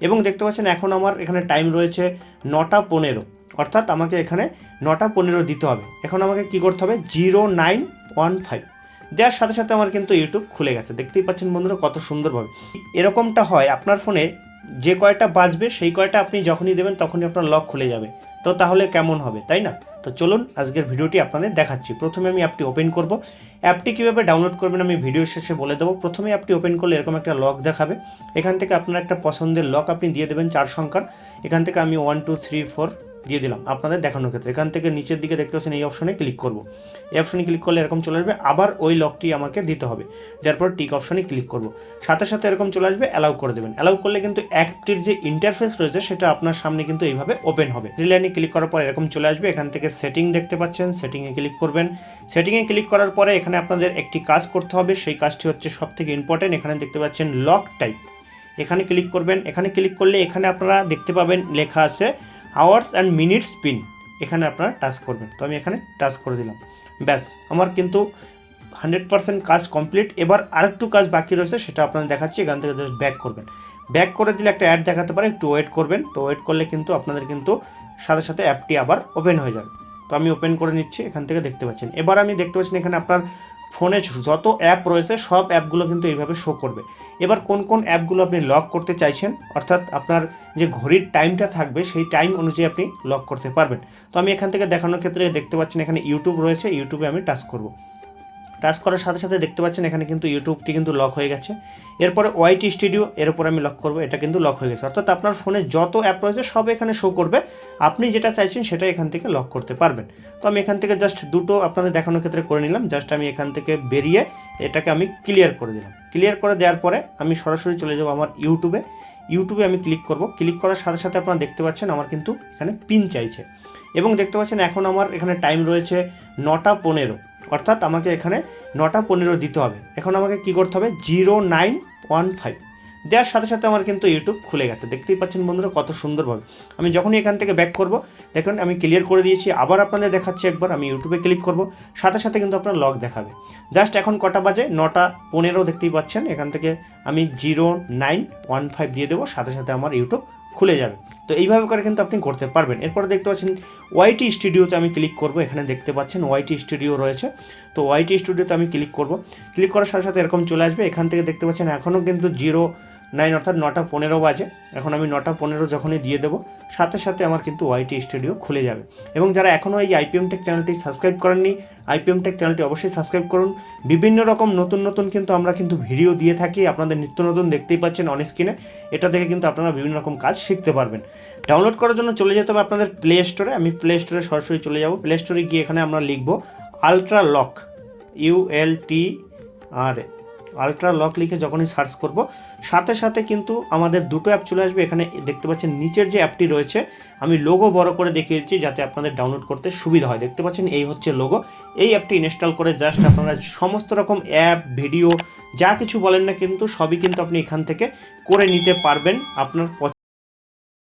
এবং দেখতে পাচ্ছেন এখন আমার এখানে টাইম রয়েছে নটা পনেরো। অর্থাৎ আমাকে এখানে নটা পনেরো দিতে হবে। এখন আমাকে কি করতে হবে? Zero nine one five. দেওয়ার সাথে সাথে আমার কিন্তু ইউটিউব খুলে গেছে। দেখতেই পাচ্ছেন বন্ধুরা কত সুন্দরভাবে। এরকমটা হয়, আপনার ফোনে যে কয়টা বাজবে সেই কয়টা আপনি যখনই দেবেন তখনই আপনার লক খুলে যাবে। তো তাহলে কেমন হবে, তাই না? তো চলুন আজকের ভিডিওটি আপনাদের দেখাচ্ছি। প্রথমে আমি অ্যাপটি ওপেন করব। অ্যাপটি কীভাবে ডাউনলোড করবেন আমি ভিডিও শেষে বলে দেবো। প্রথমে অ্যাপটি ওপেন করলে এরকম একটা লক দেখাবে। এখান থেকে আপনার একটা পছন্দের লক আপনি দিয়ে দেবেন চার সংখ্যার। এখান থেকে আমি ওয়ান টু থ্রি ফোর দিয়ে দিলাম আপনাদের দেখানোর ক্ষেত্রে। এখান থেকে নিচের দিকে দেখতে পাচ্ছেন এই অপশনে ক্লিক করব। এই অপশনে ক্লিক করলে এরকম চলে আসবে, আবার ওই লকটি আমাকে দিতে হবে। দেওয়ার পর টিক অপশনে ক্লিক করব। সাথে সাথে এরকম চলে আসবে অ্যালাউ করে দেবেন। অ্যালাউ করলে কিন্তু অ্যাপটির যে ইন্টারফেস রয়েছে, সেটা আপনার সামনে কিন্তু এইভাবে ওপেন হবে। রিলাইনে ক্লিক করার পর এরকম চলে আসবে। এখান থেকে সেটিং দেখতে পাচ্ছেন সেটিংয়ে ক্লিক করবেন। সেটিংয়ে ক্লিক করার পরে এখানে আপনাদের একটি কাজ করতে হবে। সেই কাজটি হচ্ছে সব থেকে ইম্পর্টেন্ট এখানে দেখতে পাচ্ছেন লক টাইপ এখানে ক্লিক করবেন। এখানে ক্লিক করলে এখানে আপনারা দেখতে পাবেন লেখা আছে আওয়ার্স অ্যান্ড মিনিটস পিন এখানে আপনারা টাচ করবেন। তো আমি এখানে টাচ করে দিলাম। ব্যাস, আমার কিন্তু হান্ড্রেড পার্সেন্ট কাজ কমপ্লিট এবার আরেকটু কাজ বাকি রয়েছে, সেটা আপনাদের দেখাচ্ছি। এখান থেকে জাস্ট ব্যাক করবেন। ব্যাক করে দিলে একটা অ্যাড দেখাতে পারে, একটু ওয়েট করবেন। তো ওয়েট করলে কিন্তু আপনাদের কিন্তু সাথে সাথে অ্যাপটি আবার ওপেন হয়ে যাবে। তো আমি ওপেন করে নিচ্ছি, এখান থেকে দেখতে পাচ্ছেন। এবার আমি দেখতে পাচ্ছেন, এখানে আপনার ফোনে যত অ্যাপ রয়েছে, সব অ্যাপগুলো কিন্তু এইভাবে শো করবে। এবার কোন কোন অ্যাপগুলো আপনি লক করতে চাইছেন, অর্থাৎ আপনার যে ঘড়ির টাইমটা থাকবে, সেই টাইম অনুযায়ী আপনি লক করতে পারবেন। তো আমি এখান থেকে দেখানোর ক্ষেত্রে দেখতে পাচ্ছেন, এখানে ইউটিউব রয়েছে ইউটিউবে আমি টাচ করব। টাচ করার সাথে সাথে দেখতে পাচ্ছেন এখানে কিন্তু ইউটিউবটি কিন্তু লক হয়ে গেছে। এরপরে ওয়াইটি স্টুডিও এর উপর আমি লক করব, এটা কিন্তু লক হয়ে গেছে। অর্থাৎ আপনার ফোনে যত অ্যাপ রয়েছে, সব এখানে শো করবে। আপনি যেটা চাইছেন, সেটা এখান থেকে লক করতে পারবেন। তো আমি এখান থেকে জাস্ট দুটো আপনাদের দেখানোর ক্ষেত্রে করে নিলাম। জাস্ট আমি এখান থেকে বেরিয়ে এটাকে আমি ক্লিয়ার করে দিলাম। ক্লিয়ার করে দেওয়ার পরে আমি সরাসরি চলে যাব আমার ইউটিউবে ইউটিউবে আমি ক্লিক করব। ক্লিক করার সাথে সাথে আপনারা দেখতে পাচ্ছেন, আমার কিন্তু এখানে পিন চাইছে। এবং দেখতে পাচ্ছেন, এখন আমার এখানে টাইম রয়েছে নটা পনেরো। অর্থাৎ আমাকে এখানে নটা পনেরো দিতে হবে। এখন আমাকে কি করতে হবে? Zero nine one five. দেওয়ার সাথে সাথে আমার কিন্তু ইউটিউব খুলে গেছে। দেখতেই পাচ্ছেন বন্ধুরা কত সুন্দরভাবে। আমি যখনই এখান থেকে ব্যাক করব, দেখুন, আমি ক্লিয়ার করে দিয়েছি। আবার আপনাদের দেখাচ্ছি একবার, আমি ইউটিউবে ক্লিক করব। সাথে সাথে কিন্তু আপনার লগ দেখাবে। জাস্ট এখন কটা বাজে? নটা পনেরো, দেখতেই পাচ্ছেন। এখান থেকে আমি জিরো নাইন ওয়ান ফাইভ দিয়ে দেবো। সাথে সাথে আমার ইউটিউব খুলে যাবে। তো এইভাবে করে কিন্তু আপনি করতে পারবেন। এরপরে দেখতে পাচ্ছেন ওয়াইটি স্টুডিওতে আমি ক্লিক করব। এখানে দেখতে পাচ্ছেন ওয়াইটি স্টুডিও রয়েছে। তো ওয়াইটি স্টুডিওতে আমি ক্লিক করব। ক্লিক করার সাথে সাথে এরকম চলে আসবে। এখান থেকে দেখতে পাচ্ছেন এখনও কিন্তু জিরো নাইন অর্থাৎ নটা পনেরো বাজে। এখন আমি নটা পনেরো যখনই দিয়ে দেবো, সাথে সাথে আমার কিন্তু ওয়াইটি স্টুডিও খুলে যাবে। এবং যারা এখনও এই আইপিএম টেক চ্যানেলটি সাবস্ক্রাইব করেননি আইপিএম টেক চ্যানেলটি অবশ্যই সাবস্ক্রাইব করুন। বিভিন্ন রকম নতুন নতুন কিন্তু আমরা কিন্তু ভিডিও দিয়ে থাকি, আপনাদের নিত্য নতুন দেখতেই পাচ্ছেন অন স্ক্রিনে এটা দেখে কিন্তু আপনারা বিভিন্ন রকম কাজ শিখতে পারবেন। ডাউনলোড করার জন্য চলে যেতে হবে আপনাদের প্লে স্টোরে আমি প্লে স্টোরে সরাসরি চলে যাব। প্লে স্টোরে গিয়ে এখানে আমরা লিখব ultra lock U L T R ultra lock লিখে যখনই সার্চ করব, সাথে সাথে কিন্তু আমাদের দুটো অ্যাপ চলে আসবে। এখানে দেখতে পাচ্ছেন নিচের যে অ্যাপটি রয়েছে, আমি লোগো বড় করে দেখিয়েছি যাতে আপনাদের ডাউনলোড করতে সুবিধা হয়। দেখতে পাচ্ছেন এই হচ্ছে লোগো এই অ্যাপটি ইনস্টল করে জাস্ট আপনারা সমস্ত রকম অ্যাপ ভিডিও যা কিছু বলেন না কিন্তু সবই কিন্তু আপনি এখান থেকে করে নিতে পারবেন। আপনার